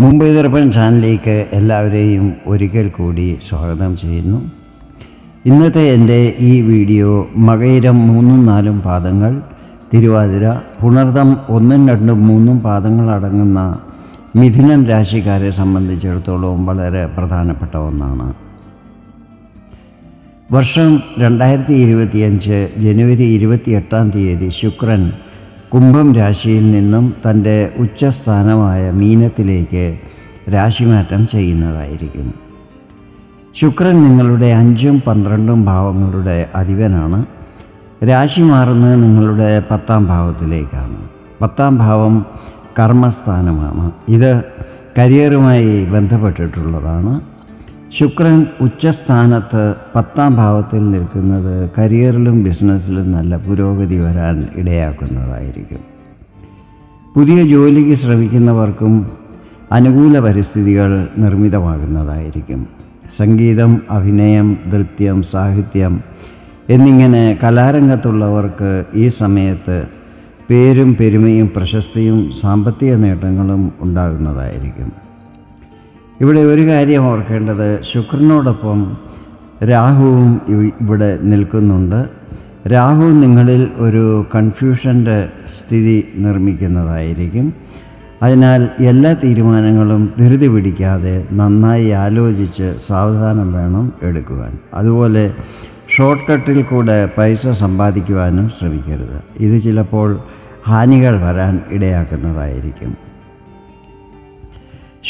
മുംബൈ ദർപ്പൺ ചാനലിലേക്ക് എല്ലാവരെയും ഒരിക്കൽ കൂടി സ്വാഗതം ചെയ്യുന്നു. ഇന്നത്തെ എന്റെ ഈ വീഡിയോ മകയിരം മൂന്നും നാലും പാദങ്ങൾ തിരുവാതിര പുണർതം ഒന്നും രണ്ടും മൂന്നും പാദങ്ങൾ അടങ്ങുന്ന മിഥുനം രാശിക്കാരെ സംബന്ധിച്ചിടത്തോളം വളരെ പ്രധാനപ്പെട്ട ഒന്നാണ്. വർഷം രണ്ടായിരത്തി ഇരുപത്തിയഞ്ച് ജനുവരി ഇരുപത്തിയെട്ടാം തീയതി ശുക്രൻ കുംഭം രാശിയിൽ നിന്നും തന്റെ ഉച്ചസ്ഥാനമായ മീനത്തിലേക്ക് രാശിമാറ്റം ചെയ്യുന്നതായിരിക്കും. ശുക്രൻ നിങ്ങളുടെ അഞ്ചും പന്ത്രണ്ടും ഭാവങ്ങളുടെ അധിപനാണ്. രാശി മാറുന്നത് നിങ്ങളുടെ പത്താം ഭാവത്തിലേക്കാണ്. പത്താം ഭാവം കർമ്മസ്ഥാനമാണ്. ഇത് കരിയറുമായി ബന്ധപ്പെട്ടിട്ടുള്ളതാണ്. ശുക്രൻ ഉച്ചസ്ഥാനത്ത് പത്താം ഭാവത്തിൽ നിൽക്കുന്നത് കരിയറിലും ബിസിനസ്സിലും നല്ല പുരോഗതി വരാൻ ഇടയാക്കുന്നതായിരിക്കും. പുതിയ ജോലിക്ക് ശ്രമിക്കുന്നവർക്കും അനുകൂല പരിസ്ഥിതികൾ നിർമ്മിതമാകുന്നതായിരിക്കും. സംഗീതം അഭിനയം നൃത്യം സാഹിത്യം എന്നിങ്ങനെ കലാരംഗത്തുള്ളവർക്ക് ഈ സമയത്ത് പേരും പെരുമയും പ്രശസ്തിയും സാമ്പത്തിക നേട്ടങ്ങളും ഉണ്ടാകുന്നതായിരിക്കും. ഇവിടെ ഒരു കാര്യം ഓർക്കേണ്ടത്. ശുക്രനോടൊപ്പം രാഹുവും ഇവിടെ നിൽക്കുന്നുണ്ട്. രാഹു നിങ്ങളിൽ ഒരു കൺഫ്യൂഷന്റെ സ്ഥിതി നിർമ്മിക്കുന്നതായിരിക്കും. അതിനാൽ എല്ലാ തീരുമാനങ്ങളും ധൃതി പിടിക്കാതെ നന്നായി ആലോചിച്ച് സാവധാനം വേണം എടുക്കുവാൻ. അതുപോലെ ഷോർട്ട് കട്ടിൽ കൂടെ പൈസ സമ്പാദിക്കുവാനും ശ്രമിക്കരുത്. ഇത് ചിലപ്പോൾ ഹാനികൾ വരാൻ ഇടയാക്കുന്നതായിരിക്കും.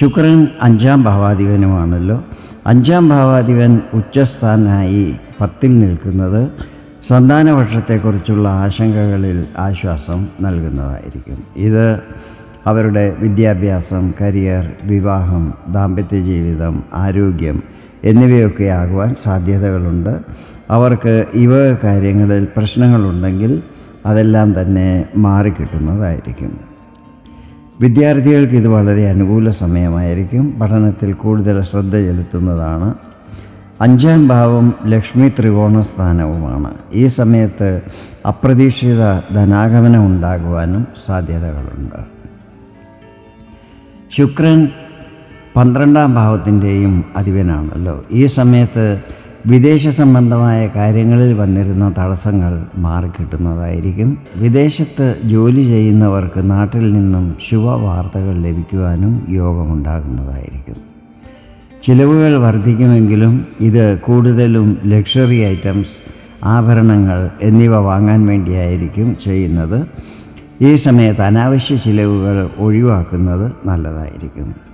ശുക്രൻ അഞ്ചാം ഭാവാധിപനുമാണല്ലോ. അഞ്ചാം ഭാവാധിപൻ ഉച്ചസ്ഥാനായി പത്തിൽ നിൽക്കുന്നത് സന്താനപക്ഷത്തെക്കുറിച്ചുള്ള ആശങ്കകളിൽ ആശ്വാസം നൽകുന്നതായിരിക്കും. ഇത് അവരുടെ വിദ്യാഭ്യാസം കരിയർ വിവാഹം ദാമ്പത്യ ജീവിതം ആരോഗ്യം എന്നിവയൊക്കെ ആകുവാൻ സാധ്യതകളുണ്ട്. അവർക്ക് ഇവ കാര്യങ്ങളിൽ പ്രശ്നങ്ങളുണ്ടെങ്കിൽ അതെല്ലാം തന്നെ മാറിക്കിട്ടുന്നതായിരിക്കും. വിദ്യാർത്ഥികൾക്ക് ഇത് വളരെ അനുകൂല സമയമായിരിക്കും. പഠനത്തിൽ കൂടുതൽ ശ്രദ്ധ ചെലുത്തുന്നതാണ്. അഞ്ചാം ഭാവം ലക്ഷ്മി ത്രികോണ സ്ഥാനവുമാണ്. ഈ സമയത്ത് അപ്രതീക്ഷിത ധനാഗമനം ഉണ്ടാകുവാനും സാധ്യതകളുണ്ട്. ശുക്രൻ പന്ത്രണ്ടാം ഭാവത്തിന്റെയും അധിപനാണല്ലോ. ഈ സമയത്ത് വിദേശ സംബന്ധമായ കാര്യങ്ങളിൽ വന്നിരുന്ന തടസ്സങ്ങൾ മാറിക്കിട്ടുന്നതായിരിക്കും വിദേശത്ത് ജോലി ചെയ്യുന്നവർക്ക് നാട്ടിൽ നിന്നും ശുഭവാർത്തകൾ ലഭിക്കുവാനും യോഗമുണ്ടാകുന്നതായിരിക്കും. ചിലവുകൾ വർദ്ധിക്കുമെങ്കിലും ഇത് കൂടുതലും ലക്ഷറി ഐറ്റംസ് ആഭരണങ്ങൾ എന്നിവ വാങ്ങാൻ വേണ്ടിയായിരിക്കും ചെയ്യുന്നത്. ഈ സമയത്ത് അനാവശ്യ ചിലവുകൾ ഒഴിവാക്കുന്നത് നല്ലതായിരിക്കും.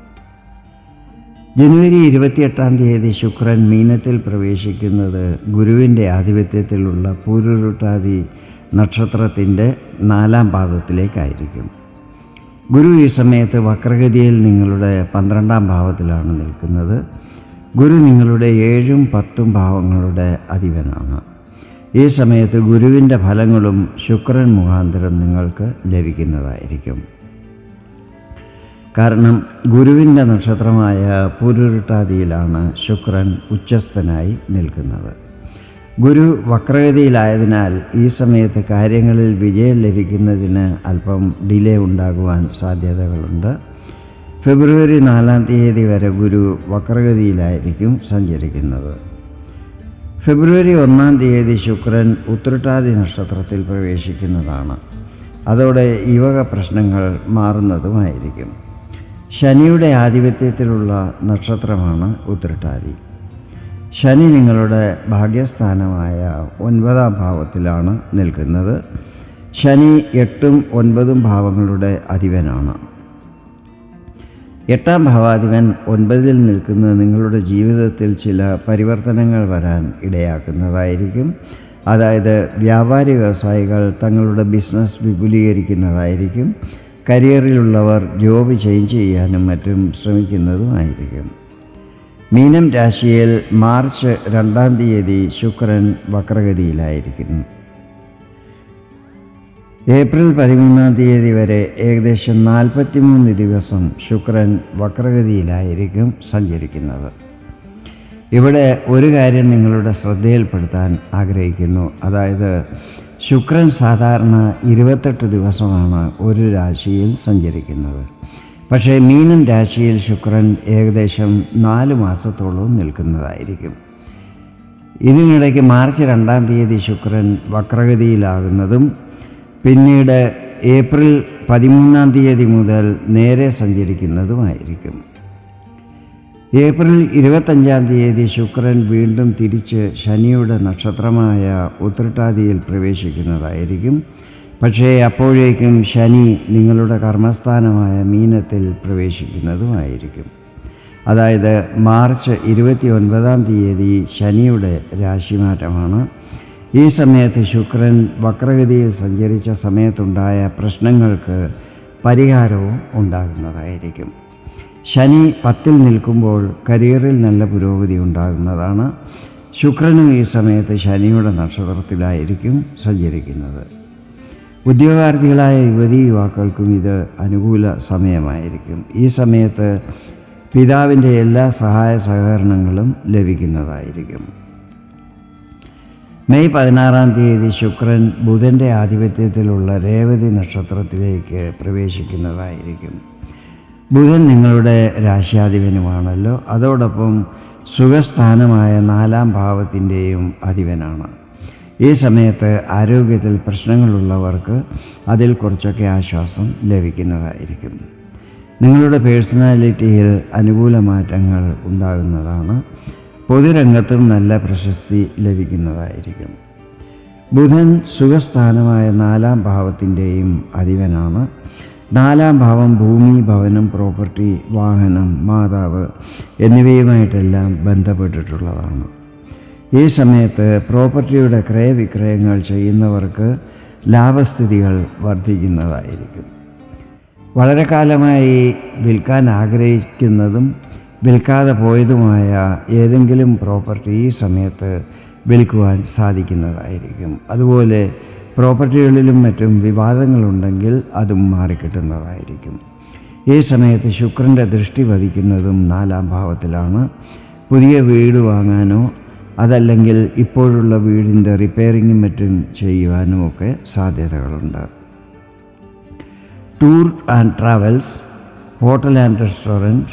ജനുവരി ഇരുപത്തിയെട്ടാം തീയതി ശുക്രൻ മീനത്തിൽ പ്രവേശിക്കുന്നത് ഗുരുവിന്റെ ആധിപത്യത്തിലുള്ള പൂരുരുട്ടാതി നക്ഷത്രത്തിന്റെ നാലാം പാദത്തിലേക്കായിരിക്കും. ഗുരു ഈ സമയത്ത് വക്രഗതിയിൽ നിങ്ങളുടെ പന്ത്രണ്ടാം ഭാവത്തിലാണ് നിൽക്കുന്നത്. ഗുരു നിങ്ങളുടെ ഏഴും പത്തും ഭാവങ്ങളുടെ അധിപനാണ്. ഈ സമയത്ത് ഗുരുവിന്റെ ഫലങ്ങളും ശുക്രൻ മുഖാന്തരം നിങ്ങൾക്ക് ലഭിക്കുന്നതായിരിക്കും. കാരണം ഗുരുവിന്റെ നക്ഷത്രമായ പുരുരുട്ടാതിയിലാണ് ശുക്രൻ ഉച്ചസ്ഥനായി നിൽക്കുന്നത്. ഗുരു വക്രഗതിയിലായതിനാൽ ഈ സമയത്ത് കാര്യങ്ങളിൽ വിജയം ലഭിക്കുന്നതിന് അല്പം ഡിലേ ഉണ്ടാകുവാൻ സാധ്യതകളുണ്ട്. ഫെബ്രുവരി നാലാം തീയതി വരെ ഗുരു വക്രഗതിയിലായിരിക്കും സഞ്ചരിക്കുന്നത്. ഫെബ്രുവരി ഒന്നാം തീയതി ശുക്രൻ ഉത്രട്ടാതി നക്ഷത്രത്തിൽ പ്രവേശിക്കുന്നതാണ്. അതോടെ യുവക പ്രശ്നങ്ങൾ മാറുന്നതുമായിരിക്കും. ശനിയുടെ ആധിപത്യത്തിലുള്ള നക്ഷത്രമാണ് ഉത്രട്ടാതി. ശനി നിങ്ങളുടെ ഭാഗ്യസ്ഥാനമായ ഒൻപതാം ഭാവത്തിലാണ് നിൽക്കുന്നത്. ശനി എട്ടും ഒൻപതും ഭാവങ്ങളുടെ അധിപനാണ്. എട്ടാം ഭാവാധിപൻ ഒൻപതിൽ നിൽക്കുന്നത് നിങ്ങളുടെ ജീവിതത്തിൽ ചില പരിവർത്തനങ്ങൾ വരാൻ ഇടയാക്കുന്നതായിരിക്കും. അതായത് വ്യാപാരി വ്യവസായികൾ തങ്ങളുടെ ബിസിനസ് വിപുലീകരിക്കുന്നതായിരിക്കും. കരിയറിലുള്ളവർ ജോബ് ചേഞ്ച് ചെയ്യാനും മറ്റും ശ്രമിക്കുന്നതുമായിരിക്കും. മീനം രാശിയിൽ മാർച്ച് രണ്ടാം തീയതി ശുക്രൻ വക്രഗതിയിലായിരിക്കുന്നു. ഏപ്രിൽ പതിമൂന്നാം തീയതി വരെ ഏകദേശം നാൽപ്പത്തിമൂന്ന് ദിവസം ശുക്രൻ വക്രഗതിയിലായിരിക്കും സഞ്ചരിക്കുന്നത്. ഇവിടെ ഒരു കാര്യം നിങ്ങളുടെ ശ്രദ്ധയിൽപ്പെടുത്താൻ ആഗ്രഹിക്കുന്നു. അതായത് ശുക്രൻ സാധാരണ ഇരുപത്തെട്ട് ദിവസമാണ് ഒരു രാശിയിൽ സഞ്ചരിക്കുന്നത്. പക്ഷേ മീനൻ രാശിയിൽ ശുക്രൻ ഏകദേശം നാല് മാസത്തോളം നിൽക്കുന്നതായിരിക്കും. ഇതിനിടയ്ക്ക് മാർച്ച് രണ്ടാം തീയതി ശുക്രൻ വക്രഗതിയിലാകുന്നതും പിന്നീട് ഏപ്രിൽ പതിമൂന്നാം തീയതി മുതൽ നേരെ സഞ്ചരിക്കുന്നതുമായിരിക്കും. ഏപ്രിൽ ഇരുപത്തഞ്ചാം തീയതി ശുക്രൻ വീണ്ടും തിരിച്ച് ശനിയുടെ നക്ഷത്രമായ ഉത്രട്ടാതിയിൽ പ്രവേശിക്കുന്നതായിരിക്കും. പക്ഷേ അപ്പോഴേക്കും ശനി നിങ്ങളുടെ കർമ്മസ്ഥാനമായ മീനത്തിൽ പ്രവേശിക്കുന്നതുമായിരിക്കും. അതായത് മാർച്ച് ഇരുപത്തി ഒൻപതാം തീയതി ശനിയുടെ രാശിമാറ്റമാണ്. ഈ സമയത്ത് ശുക്രൻ വക്രഗതിയിൽ സഞ്ചരിച്ച സമയത്തുണ്ടായ പ്രശ്നങ്ങൾക്ക് പരിഹാരവും ഉണ്ടാകുന്നതായിരിക്കും. ശനി പത്തിൽ നിൽക്കുമ്പോൾ കരിയറിൽ നല്ല പുരോഗതി ഉണ്ടാകുന്നതാണ്. ശുക്രനും ഈ സമയത്ത് ശനിയുടെ നക്ഷത്രത്തിലായിരിക്കും സഞ്ചരിക്കുന്നത്. ഉദ്യോഗാർത്ഥികളായ യുവതി യുവാക്കൾക്കും ഇത് അനുകൂല സമയമായിരിക്കും. ഈ സമയത്ത് പിതാവിന്റെ എല്ലാ സഹായ സഹകരണങ്ങളും ലഭിക്കുന്നതായിരിക്കും. മെയ് പതിനാറാം തീയതി ശുക്രൻ ബുധന്റെ ആധിപത്യത്തിലുള്ള രേവതി നക്ഷത്രത്തിലേക്ക് പ്രവേശിക്കുന്നതായിരിക്കും. ബുധൻ നിങ്ങളുടെ രാശ്യാധിപനുമാണല്ലോ. അതോടൊപ്പം സുഖസ്ഥാനമായ നാലാം ഭാവത്തിന്റെയും അധിപനാണ്. ഈ സമയത്ത് ആരോഗ്യത്തിൽ പ്രശ്നങ്ങളുള്ളവർക്ക് അതിൽ കുറച്ചൊക്കെ ആശ്വാസം ലഭിക്കുന്നതായിരിക്കും. നിങ്ങളുടെ പേഴ്സണാലിറ്റിയിൽ അനുകൂല മാറ്റങ്ങൾ ഉണ്ടാകുന്നതാണ്. പൊതുരംഗത്തും നല്ല പ്രശസ്തി ലഭിക്കുന്നതായിരിക്കും. ബുധൻ സുഖസ്ഥാനമായ നാലാം ഭാവത്തിന്റെയും അധിപനാണ്. നാലാം ഭാവം ഭൂമി ഭവനം പ്രോപ്പർട്ടി വാഹനം മാതാവ് എന്നിവയുമായിട്ടെല്ലാം ബന്ധപ്പെട്ടിട്ടുള്ളതാണ്. ഈ സമയത്ത് പ്രോപ്പർട്ടിയുടെ ക്രയവിക്രയങ്ങൾ ചെയ്യുന്നവർക്ക് ലാഭസ്ഥിതികൾ വർദ്ധിക്കുന്നതായിരിക്കും. വളരെ കാലമായി വിൽക്കാൻ ആഗ്രഹിക്കുന്നതും വിൽക്കാതെ പോയതുമായ ഏതെങ്കിലും പ്രോപ്പർട്ടി ഈ സമയത്ത് വിൽക്കുവാൻ സാധിക്കുന്നതായിരിക്കും. അതുപോലെ പ്രോപ്പർട്ടികളിലും മറ്റും വിവാദങ്ങളുണ്ടെങ്കിൽ അതും മാറിക്കിട്ടുന്നതായിരിക്കും. ഈ സമയത്ത് ശുക്രന്റെ ദൃഷ്ടി വധിക്കുന്നതും നാലാം ഭാവത്തിലാണ്. പുതിയ വീട് വാങ്ങാനോ അതല്ലെങ്കിൽ ഇപ്പോഴുള്ള വീടിന്റെ റിപ്പയറിങ്ങും മറ്റും ചെയ്യുവാനും ഒക്കെ സാധ്യതകളുണ്ട്. Tour and travels hotel and restaurant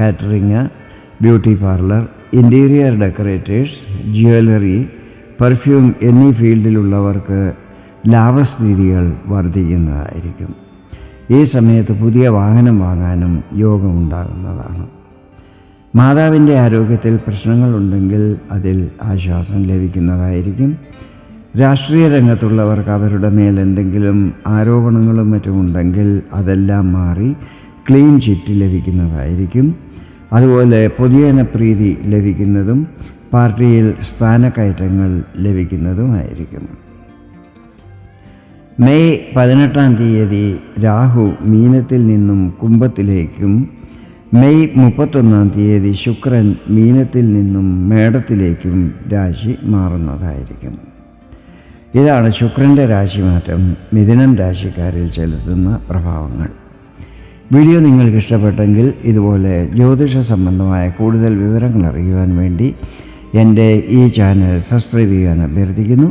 catering beauty parlour interior decorators jewellery perfume എന്നീ ഫീൽഡിലുള്ളവർക്ക് ലാഭസ്ഥിതികൾ വർദ്ധിക്കുന്നതായിരിക്കും. ഈ സമയത്ത് പുതിയ വാഹനം വാങ്ങാനും യോഗമുണ്ടാകുന്നതാണ് മാതാവിന്റെ ആരോഗ്യത്തിൽ പ്രശ്നങ്ങളുണ്ടെങ്കിൽ അതിൽ ആശ്വാസം ലഭിക്കുന്നതായിരിക്കും. രാഷ്ട്രീയ രംഗത്തുള്ളവർക്ക് അവരുടെ മേൽ എന്തെങ്കിലും ആരോപണങ്ങളും മറ്റും ഉണ്ടെങ്കിൽ അതെല്ലാം മാറി ക്ലീൻ ചിറ്റ് ലഭിക്കുന്നതായിരിക്കും. അതുപോലെ പൊതുജനപ്രീതി ലഭിക്കുന്നതും പാർട്ടിയിൽ സ്ഥാനക്കയറ്റങ്ങൾ ലഭിക്കുന്നതുമായിരിക്കും. മെയ് പതിനെട്ടാം തീയതി രാഹു മീനത്തിൽ നിന്നും കുംഭത്തിലേക്കും മെയ് മുപ്പത്തൊന്നാം തീയതി ശുക്രൻ മീനത്തിൽ നിന്നും മേടത്തിലേക്കും രാശി മാറുന്നതായിരിക്കും. ഇതാണ് ശുക്രന്റെ രാശിമാറ്റം മിഥുനം രാശിക്കാരിൽ ചെലുത്തുന്ന പ്രഭാവങ്ങൾ. വീഡിയോ നിങ്ങൾക്ക് ഇഷ്ടപ്പെട്ടെങ്കിൽ ഇതുപോലെ ജ്യോതിഷ സംബന്ധമായ കൂടുതൽ വിവരങ്ങൾ അറിയുവാൻ വേണ്ടി എന്റെ ഈ ചാനൽ സബ്സ്ക്രൈബ് ചെയ്യാൻ അഭ്യർത്ഥിക്കുന്നു.